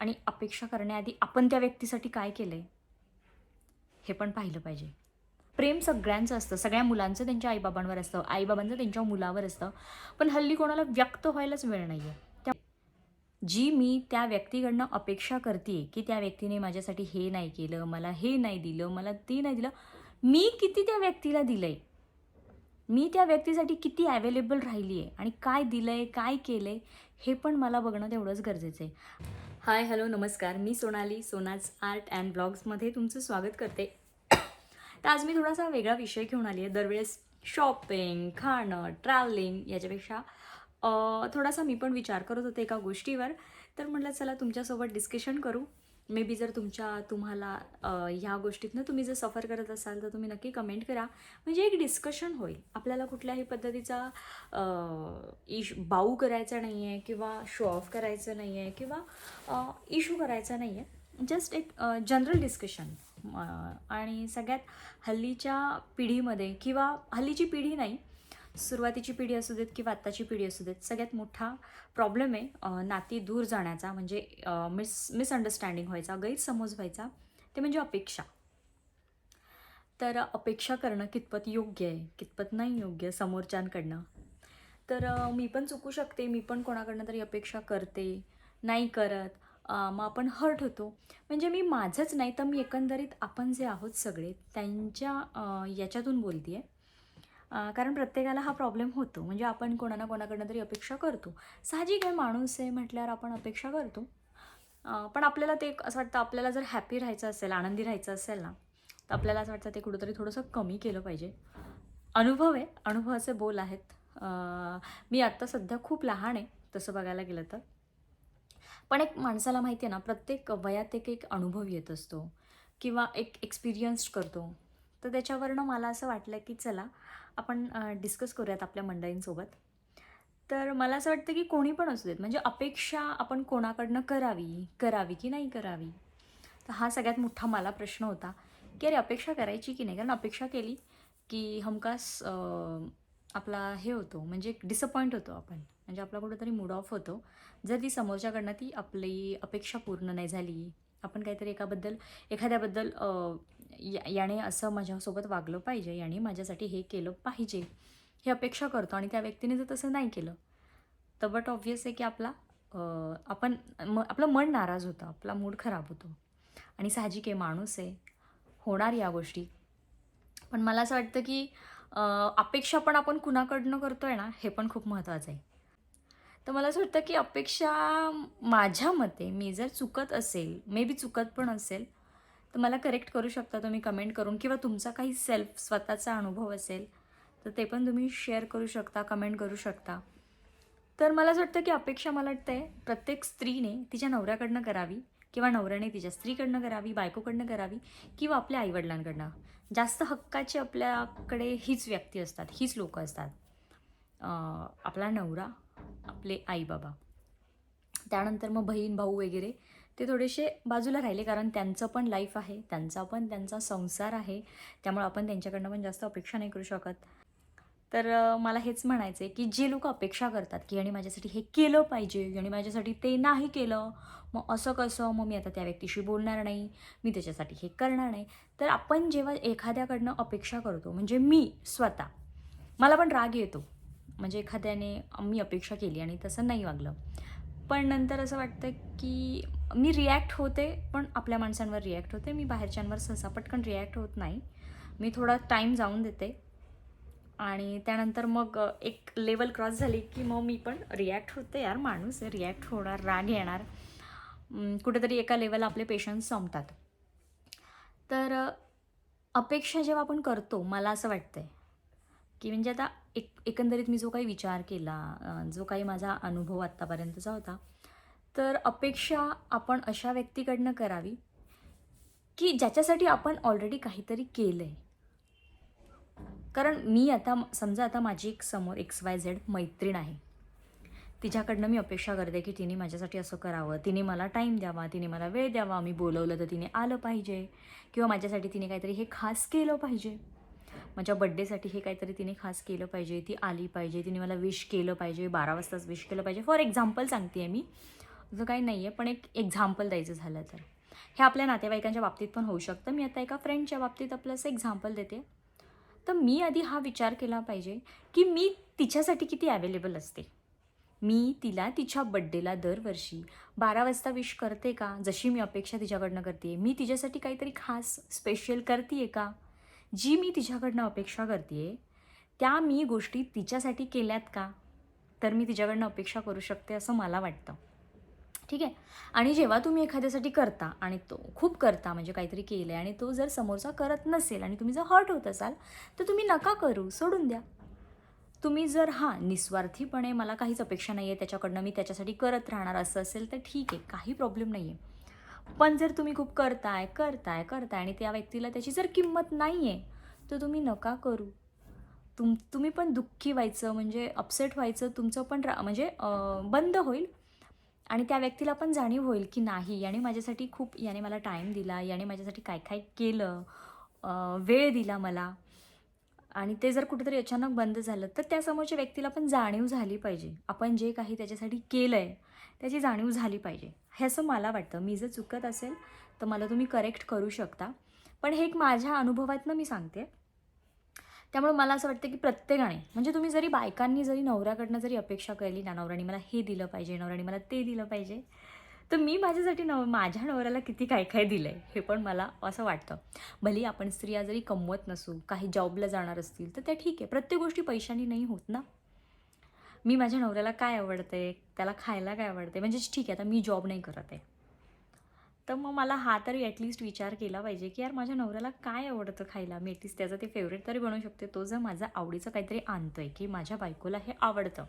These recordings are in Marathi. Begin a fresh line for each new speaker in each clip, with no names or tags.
आणि अपेक्षा करण्याआधी आपण त्या व्यक्तीसाठी काय केलं आहे हे पण पाहिलं पाहिजे. प्रेम सगळ्यांचं असतं. सगळ्या मुलांचं त्यांच्या आईबाबांवर असतं. आईबाबांचं त्यांच्या मुलावर असतं. पण हल्ली कोणाला व्यक्त व्हायलाच वेळ नाही आहे त्या जी मी त्या व्यक्तीकडनं अपेक्षा करते की त्या व्यक्तीने माझ्यासाठी हे नाही केलं मला हे नाही दिलं मला ते नाही दिलं मी किती त्या व्यक्तीला दिलं आहे मी त्या व्यक्तीसाठी किती अवेलेबल राहिली आहे आणि काय दिलं आहे काय केलं आहे हे पण मला बघणं तेवढंच गरजेचं आहे हाय हॅलो नमस्कार. मी सोनाली सोनाज आर्ट अँड ब्लॉग्समध्ये तुमचं स्वागत करते. तर आज मी थोडासा वेगळा विषय घेऊन आली आहे. दरवेळेस शॉपिंग खाणं ट्रॅव्हलिंग याच्यापेक्षा थोडासा मी पण विचार करत होते एका गोष्टीवर. तर म्हटलं चला तुमच्यासोबत डिस्कशन करू. मे बी जर तुमच्या तुम्हाला ह्या गोष्टीतनं तुम्ही जर सफर करत असाल तर तुम्ही नक्की कमेंट करा. म्हणजे एक डिस्कशन होईल. आपल्याला कुठल्याही पद्धतीचा इश बाऊ करायचा नाही आहे किंवा शो ऑफ करायचं नाही आहे किंवा इशू करायचा नाही आहे जस्ट एक जनरल डिस्कशन आणि सगळ्यात हल्लीच्या पिढीमध्ये किंवा हल्लीची पिढी नाही सुरुवातीची पिढी असू देत किंवा आत्ताची पिढी असू देत सगळ्यात मोठा प्रॉब्लेम आहे नाती दूर जाण्याचा म्हणजे मिस मिसअंडरस्टँडिंग व्हायचा गैरसमज व्हायचा ते म्हणजे अपेक्षा. तर अपेक्षा करणं कितपत योग्य आहे कितपत नाही योग्य समोरच्यांकडनं? तर मी पण चुकू शकते मी पण कोणाकडनं तरी अपेक्षा करते नाही करत मग आपण हर्ट होतो. म्हणजे मी माझंच नाही तर मी एकंदरीत आपण जे आहोत सगळे त्यांच्या याच्यातून बोलते आहे कारण प्रत्येकाला हा प्रॉब्लेम होतो. म्हणजे आपण कोणा कोणाकडनं तरी अपेक्षा करतो. साहजिक आहे माणूस आहे म्हटल्यावर आपण अपेक्षा करतो. पण आपल्याला ते असं वाटतं आपल्याला जर हॅपी राहायचं असेल आनंदी राहायचं असेल ना तर आपल्याला असं वाटतं ते कुठंतरी थोडंसं कमी केलं पाहिजे. अनुभव आहे. अनुभवाचे बोल आहेत. मी आत्ता सध्या खूप लहान आहे तसं बघायला गेलं तर. पण एक माणसाला माहिती आहे ना प्रत्येक वयात एक एक अनुभव येत असतो. किंवा एक एक्सपिरियन्स्ड करतो. तर त्याच्यावरनं मला असं वाटलं की चला आपण डिस्कस करूयात आपल्या मंडळींसोबत. तर मला असं वाटतं की कोणी पण असू देत म्हणजे अपेक्षा आपण कोणाकडनं करावी करावी की नाही करावी? तर हा सगळ्यात मोठा मला प्रश्न होता की अरे अपेक्षा करायची की नाही? कारण अपेक्षा केली की हमखास आपला हे होतो म्हणजे डिसअपॉइंट होतो आपण. म्हणजे आपला कुठंतरी मूड ऑफ होतो. जर ती समोरच्याकडनं ती आपली अपेक्षा पूर्ण नाही झाली आपण काहीतरी एकाबद्दल एखाद्याबद्दल या- याने असं माझ्यासोबत वागलं पाहिजे याने माझ्यासाठी हे केलं पाहिजे हे अपेक्षा करतो. आणि त्या व्यक्तीने जर तसं नाही केलं तर बट ऑब्वियस आहे की आपला आपण म आपलं मन नाराज होतं आपला मूड खराब होतो. आणि साहजिक आहे माणूस आहे होणार या गोष्टी. पण मला असं वाटतं की अपेक्षा पण आपण कुणाकडनं करतो आहे ना हे पण खूप महत्त्वाचं आहे. तर मला असं वाटतं की अपेक्षा माझ्या मते मी जर चुकत असेल मे बी चुकत पण असेल तर मला करेक्ट करू शकता तुम्ही कमेंट करून. किंवा तुमचा काही सेल्फ स्वतःचा अनुभव असेल तर ते पण तुम्ही शेअर करू शकता कमेंट करू शकता. तर मला असं वाटतं की अपेक्षा मला वाटतं प्रत्येक स्त्रीने तिच्या नवऱ्याकडनं करावी किंवा नवऱ्याने तिच्या स्त्रीकडनं करावी बायकोकडनं करावी किंवा आपल्या आईवडिलांकडनं. जास्त हक्काची आपल्याकडे हीच व्यक्ती असतात हीच लोक असतात. आपला नवरा आपले आईबाबा. त्यानंतर मग बहीण भाऊ वगैरे. ते थोडेसे बाजूला राहिले कारण त्यांचं पण लाईफ आहे त्यांचा पण त्यांचा संसार आहे त्यामुळे आपण त्यांच्याकडनं पण जास्त अपेक्षा नाही करू शकत. तर मला हेच म्हणायचं आहे की जे लोक अपेक्षा करतात की आणि माझ्यासाठी हे केलं पाहिजे आणि माझ्यासाठी ते नाही केलं मग असं कसं? मग मी आता त्या व्यक्तीशी बोलणार नाही मी त्याच्यासाठी हे करणार नाही. तर आपण जेव्हा एखाद्याकडनं अपेक्षा करतो म्हणजे मी स्वतः मला पण राग येतो. म्हणजे एखाद्याने मी अपेक्षा केली आणि तसं नाही वागलं. पण नंतर असं वाटतं की मी रिॲक्ट होते पण आपल्या माणसांवर रिॲक्ट होते. मी बाहेरच्यांवर सहसा पटकन रिॲक्ट होत नाही. मी थोडा टाईम जाऊन देते. आणि त्यानंतर मग एक लेवल क्रॉस झाली की मग मी पण रिॲक्ट होते. यार माणूस रिॲक्ट होणार राग येणार. कुठेतरी एका लेवल आपले पेशन्स संपतात. तर अपेक्षा जेव्हा आपण करतो मला असं वाटतंय की म्हणजे आता एक एकंदरीत मी जो काही विचार केला जो काही माझा अनुभव आत्तापर्यंतचा होता तर अपेक्षा आपण अशा व्यक्तीकडनं करावी की ज्याच्यासाठी आपण ऑलरेडी काहीतरी केलं आहे कारण मी आता समजा आता माझी एक समोर एक्स वाय झेड मैत्रीण आहे. तिच्याकडनं मी अपेक्षा करते की तिने माझ्यासाठी असं करावं. तिने मला टाईम द्यावा तिने मला वेळ द्यावा. मी बोलवलं तर तिने आलं पाहिजे. किंवा माझ्यासाठी तिने काहीतरी हे खास केलं पाहिजे. माझ्या बड्डेसाठी हे काहीतरी तिने खास केलं पाहिजे. ती आली पाहिजे. तिने मला विश केलं पाहिजे. बारा वाजताच विश केलं पाहिजे. फॉर एक्झाम्पल सांगते आहे मी. असं काही नाही आहे पण एक एक्झाम्पल द्यायचं झालं तर. हे आपल्या नातेवाईकांच्या बाबतीत पण होऊ शकतं. मी आता एका फ्रेंडच्या बाबतीत आपलं असं एक्झाम्पल देते. तर मी आधी हा विचार केला पाहिजे की मी तिच्यासाठी किती ॲवेलेबल असते? मी तिला तिच्या बड्डेला दरवर्षी बारा वाजता विश करते का? जशी मी अपेक्षा तिच्याकडनं करते मी तिच्यासाठी काहीतरी खास स्पेशल करते का? जी मी तिच्याकडनं अपेक्षा करते त्या मी गोष्टी तिच्यासाठी केल्यात का? तर मी तिच्याकडनं अपेक्षा करू शकते असं मला वाटतं. ठीक आहे? आणि जेव्हा तुम्ही एखाद्यासाठी करता आणि तो खूप करता म्हणजे काहीतरी केलं आहे आणि तो जर समोरचा करत नसेल आणि तुम्ही जर हर्ट होत असाल तर तुम्ही नका करू सोडून द्या. तुम्ही जर हां निस्वार्थीपणे मला काहीच अपेक्षा नाही आहे त्याच्याकडनं मी त्याच्यासाठी करत राहणार असं असेल तर ठीक आहे काही प्रॉब्लेम नाही आहे पण जर तुम्ही खूप करताय करताय करताय आणि त्या व्यक्तीला त्याची जर किंमत नाही आहे तर तुम्ही नका करू. तुम तुम्ही पण दुःखी व्हायचं म्हणजे अपसेट व्हायचं तुमचं पण रा म्हणजे बंद होईल. आणि त्या व्यक्तीला पण जाणीव होईल की नाही याने माझ्यासाठी खूप याने मला टाईम दिला याने माझ्यासाठी काय काय केलं वेळ दिला मला. आणि ते जर कुठेतरी अचानक बंद झालं तर त्या समोरच्या व्यक्तीला पण जाणीव झाली पाहिजे. आपण जे काही त्याच्यासाठी केलं आहे त्याची जाणीव झाली पाहिजे. हे असं मला वाटतं. मी जर चुकत असेल तर मला तुम्ही करेक्ट करू शकता. पण हे एक माझ्या अनुभवातनं मी सांगते. त्यामुळे मला असं वाटतं की प्रत्येकाने म्हणजे तुम्ही जरी बायकांनी जरी नवऱ्याकडनं जरी अपेक्षा केली ना नवऱ्याने मला हे दिलं पाहिजे नवऱ्याने मला ते दिलं पाहिजे तर मी माझ्यासाठी नव माझ्या नवऱ्याला किती काय काय दिलं आहे हे पण मला असं वाटतं. भली आपण स्त्रिया जरी कमवत नसू काही जॉबला जाणार असतील तर त्या ठीक आहे. प्रत्येक गोष्टी पैशानी नाही होत ना. मी माझ्या नवऱ्याला काय आवडते त्याला खायला काय आवडते म्हणजे ठीक आहे आता मी जॉब नाही करत आहे. तर मग मला हा तरी ॲटलिस्ट विचार केला पाहिजे की यार माझ्या नवऱ्याला काय आवडतं खायला? मी ॲटलिस्ट त्याचं ते फेवरेट तरी बनवू शकते. तो जर माझा आवडीचं काहीतरी आणतोय की माझ्या बायकोला हे आवडतं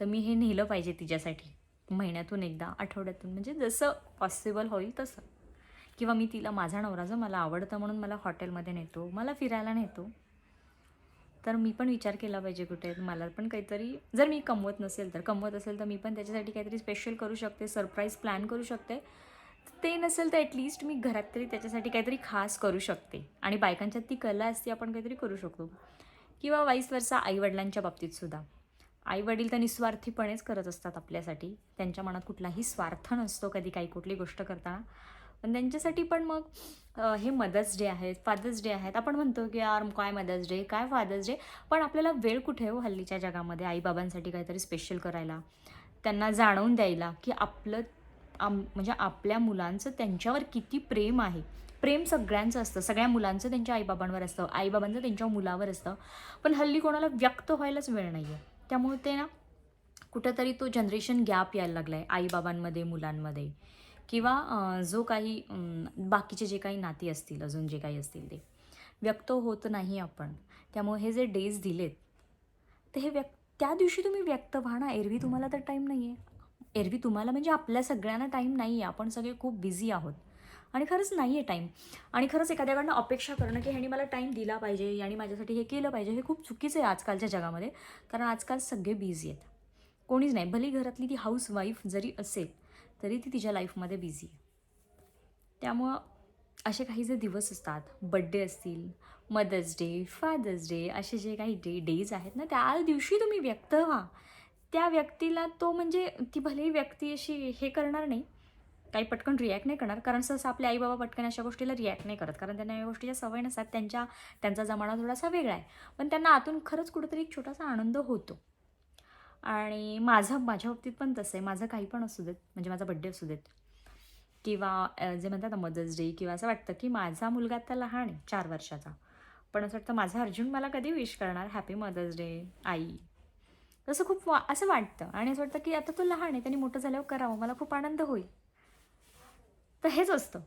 तर मी हे नेलं पाहिजे तिच्यासाठी. महिन्यातून एकदा आठवड्यातून. म्हणजे जसं पॉसिबल होईल तसं. किंवा मी तिला माझा नवरा जो मला आवडतं म्हणून मला हॉटेलमध्ये नेतो मला फिरायला नेतो तर मी पण विचार केला पाहिजे कुठे. मला पण काहीतरी जर मी कमवत नसेल तर कमवत असेल तर मी पण त्याच्यासाठी काहीतरी स्पेशल करू शकते सरप्राईज प्लॅन करू शकते. ते नसेल तर ॲटलिस्ट मी घरात तरी त्याच्यासाठी काहीतरी खास करू शकते. आणि बायकांच्यात ती कला असते आपण काहीतरी करू शकतो. किंवा वाईस वर्षा आईवडिलांच्या बाबतीतसुद्धा आईवडील तर निस्वार्थीपणेच करत असतात आपल्यासाठी. त्यांच्या मनात कुठलाही स्वार्थ नसतो कधी काही कुठली गोष्ट करताना. पण त्यांच्यासाठी पण मग हे मदर्स डे आहेत फादर्स डे आहेत. आपण म्हणतो की यार काय मदर्स डे काय फादर्स डे? पण आपल्याला वेळ कुठे हो हल्लीच्या जगामध्ये? आईबाबांसाठी काहीतरी स्पेशल करायला. त्यांना जाणवून द्यायला की आपलं आम म्हणजे आपल्या मुलांचं त्यांच्यावर किती प्रेम आहे. प्रेम सगळ्यांचं असतं. सगळ्या मुलांचं त्यांच्या आईबाबांवर असतं. आईबाबांचं त्यांच्या मुलावर असतं. पण हल्ली कोणाला व्यक्त व्हायलाच वेळ नाही आहे त्यामुळे ते ना कुठंतरी तो जनरेशन गॅप यायला लागला आहे आईबाबांमध्ये मुलांमध्ये. किंवा जो काही बाकीचे जे काही नाती असतील अजून जे काही असतील ते. व्यक्त होत नाही आपण. त्यामुळे हे जे डेज दिलेत ते हे व्यक्त त्या दिवशी तुम्ही व्यक्त व्हा ना. एरवी तुम्हाला तर टाईम नाही आहे एरवी तुम्हाला म्हणजे आपल्या सगळ्यांना टाईम नाही आहे आपण सगळे खूप बिझी आहोत. आणि खरंच नाही आहे टाईम आणि खरंच एखाद्याकडनं अपेक्षा करणं की ह्याने मला टाईम दिला पाहिजे याने माझ्यासाठी हे केलं पाहिजे हे खूप चुकीचं आहे आजकालच्या जगामध्ये. कारण आजकाल सगळे बिझी आहेत. कोणीच नाही. भली घरातली ती हाऊस वाईफ जरी असेल तरी ती तिच्या लाईफमध्ये बिझी आहे. त्यामुळं असे काही जे दिवस असतात. बड्डे असतील मदर्स डे फादर्स डे असे जे काही डे डेज आहेत ना त्या दिवशी तुम्ही व्यक्त व्हा. त्या व्यक्तीला तो म्हणजे ती भलेही व्यक्ती अशी हे करणार नाही काही पटकन रिॲक्ट नाही करणार. कारण सहसा आपले आई बाबा पटकन अशा गोष्टीला रिॲक्ट नाही करत. कारण त्यांना या गोष्टीच्या सवय नसतात. त्यांच्या त्यांचा जमाना थोडासा वेगळा आहे. पण त्यांना आतून खरंच कुठेतरी एक छोटासा आनंद होतो. आणि माझं माझ्या बाबतीत पण तसं आहे. माझं काही पण असू देत म्हणजे माझा बड्डे असू देत. किंवा जे म्हणतात ना मदर्स डे किंवा असं वाटतं की माझा मुलगा आता लहान आहे चार वर्षाचा. पण असं वाटतं माझा अर्जुन मला कधी विश करणार? हॅपी मदर्स डे आई. तसं खूप वा असं वाटतं. आणि असं वाटतं की आता तो लहान आहे त्यांनी मोठं झाल्यावर करावं मला खूप आनंद होईल. तर हेच असतं.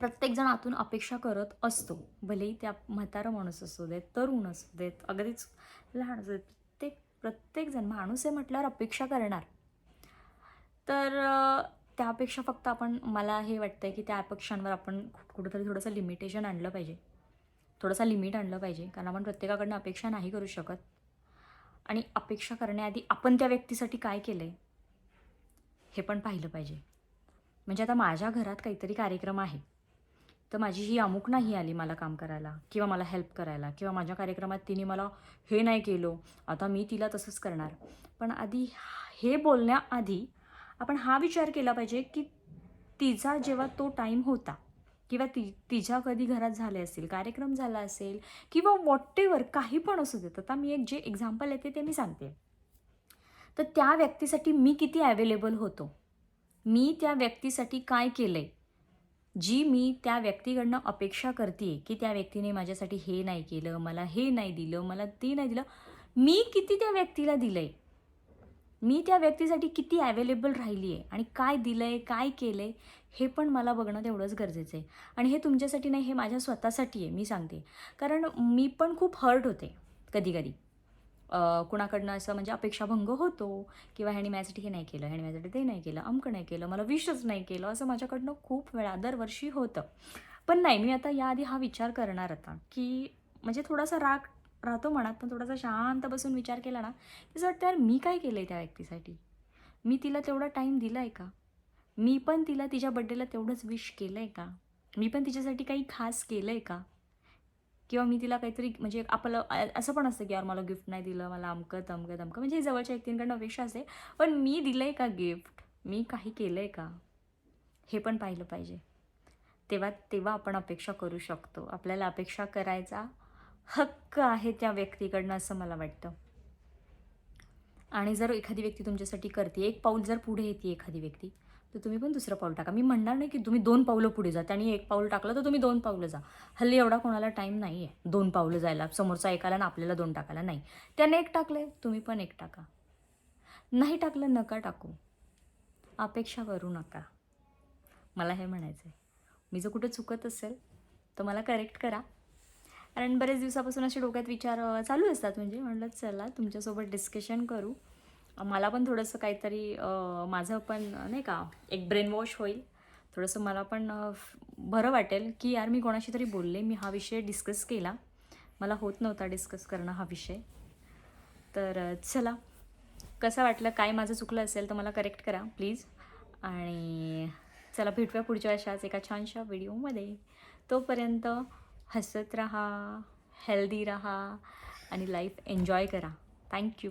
प्रत्येकजण आतून अपेक्षा करत असतो. भलेही त्या म्हातारा माणूस असू देत तरुण असू देत अगदीच लहान असू देत प्रत्येक प्रत्येकजण माणूस आहे म्हटल्यावर अपेक्षा करणार. तर त्यापेक्षा त्या अपेक्षा फक्त आपण मला हे वाटतं की त्या अपेक्षांवर आपण कुठंतरी थोडंसं लिमिटेशन आणलं पाहिजे. थोडंसं लिमिट आणलं पाहिजे. कारण आपण प्रत्येकाकडनं अपेक्षा नाही करू शकत. आणि अपेक्षा करण्याआधी आपण त्या व्यक्तीसाठी काय केलं आहे हे पण पाहिलं पाहिजे. म्हणजे आता माझ्या घरात काहीतरी कार्यक्रम आहे. तर माझी ही अमुक नाही आली मला काम करायला किंवा मला हेल्प करायला किंवा माझ्या कार्यक्रमात तिने मला हे नाही केलं आता मी तिला तसंच करणार. पण आधी हे बोलण्याआधी आपण हा विचार केला पाहिजे की तिचा जेव्हा तो टाईम होता किंवा ती तिच्या कधी घरात झाले असेल कार्यक्रम झाला असेल किंवा वॉटेवर काही पण असू देत आता मी एक जे एक्झाम्पल येते ते मी सांगते. तर त्या व्यक्तीसाठी मी किती ॲवेलेबल होतो? मी त्या व्यक्तीसाठी काय केलं आहे जी मी त्या व्यक्तीकडनं अपेक्षा करते की त्या व्यक्तीने माझ्यासाठी हे नाही केलं मला हे नाही दिलं मला ते नाही दिलं मी किती त्या व्यक्तीला दिलं आहे मी त्या व्यक्तीसाठी किती ॲवेलेबल राहिली आहे आणि काय दिलं आहे काय केलं आहे हे पण मला बघणं तेवढंच गरजेचं आहे आणि हे तुमच्यासाठी नाही हे माझ्या स्वतःसाठी आहे मी सांगते. कारण मी पण खूप हर्ट होते कधी कधी कुणाकडनं असं म्हणजे अपेक्षाभंग होतो किंवा ह्याने माझ्यासाठी हे नाही केलं ह्याने माझ्यासाठी ते नाही केलं अमकं नाही केलं मला विशच नाही केलं असं माझ्याकडनं खूप वेळा दरवर्षी होतं. पण नाही मी आता याआधी हा विचार करणार आता की म्हणजे थोडासा राग राहतो मनात पण थोडासा शांत बसून विचार केला ना की असं वाटतं यार मी काय केलं आहे त्या व्यक्तीसाठी? मी तिला तेवढा टाईम दिला आहे का? मी पण तिला तिच्या बड्डेला तेवढंच विश केलं आहे का? मी पण तिच्यासाठी काही खास केलं आहे का? किंवा मी तिला काहीतरी म्हणजे आपलं असं पण असतं की यार मला गिफ्ट नाही दिलं मला अमकं तमकं तमकं म्हणजे जवळच्या व्यक्तींकडनं अपेक्षा असते. पण मी दिलं आहे का गिफ्ट मी काही केलं आहे का? हे पण पाहिलं पाहिजे. तेव्हा तेव्हा आपण अपेक्षा करू शकतो. आपल्याला अपेक्षा करायचा हक्क आहे त्या व्यक्तीकडनं असं मला वाटतं. आणि जर एखादी व्यक्ती तुमच्यासाठी करते एक पाऊल जर पुढे येते एखादी व्यक्ती तर तुम्ही पण दुसरं पाऊल टाका. मी म्हणणार नाही की तुम्ही दोन पावलं पुढे जा. त्यांनी एक पाऊल टाकलं तर तुम्ही दोन पावलं जा. हल्ली एवढा कोणाला टाईम नाही आहे दोन पावलं जायला. समोरचा एकाला ना आपल्याला दोन टाकायला नाही. त्याने एक टाकलं आहे तुम्ही पण एक टाका. नाही टाकलं नका टाकू. अपेक्षा करू नका. मला हे म्हणायचं आहे मी जर कुठं चुकत असेल तर मला करेक्ट करा. कारण बरेच दिवसापासून असे डोक्यात विचार चालू असतात. म्हणजे म्हणलं चला तुमच्यासोबत डिस्कशन करू. मला पण थोडंसं काहीतरी माझं पण नाही का एक ब्रेन वॉश होईल. थोडंसं मला पण बरं वाटेल की यार मी कोणाशी तरी बोलले मी हा विषय डिस्कस केला. मला होत नव्हता डिस्कस करणं हा विषय. तर चला. कसं वाटलं? काय माझं चुकलं असेल तर मला करेक्ट करा प्लीज आणि चला भेटूया पुढच्या अशाच एका छानशा व्हिडिओमध्ये तोपर्यंत हसत राहा हेल्दी राहा आणि लाईफ एन्जॉय करा. थँक्यू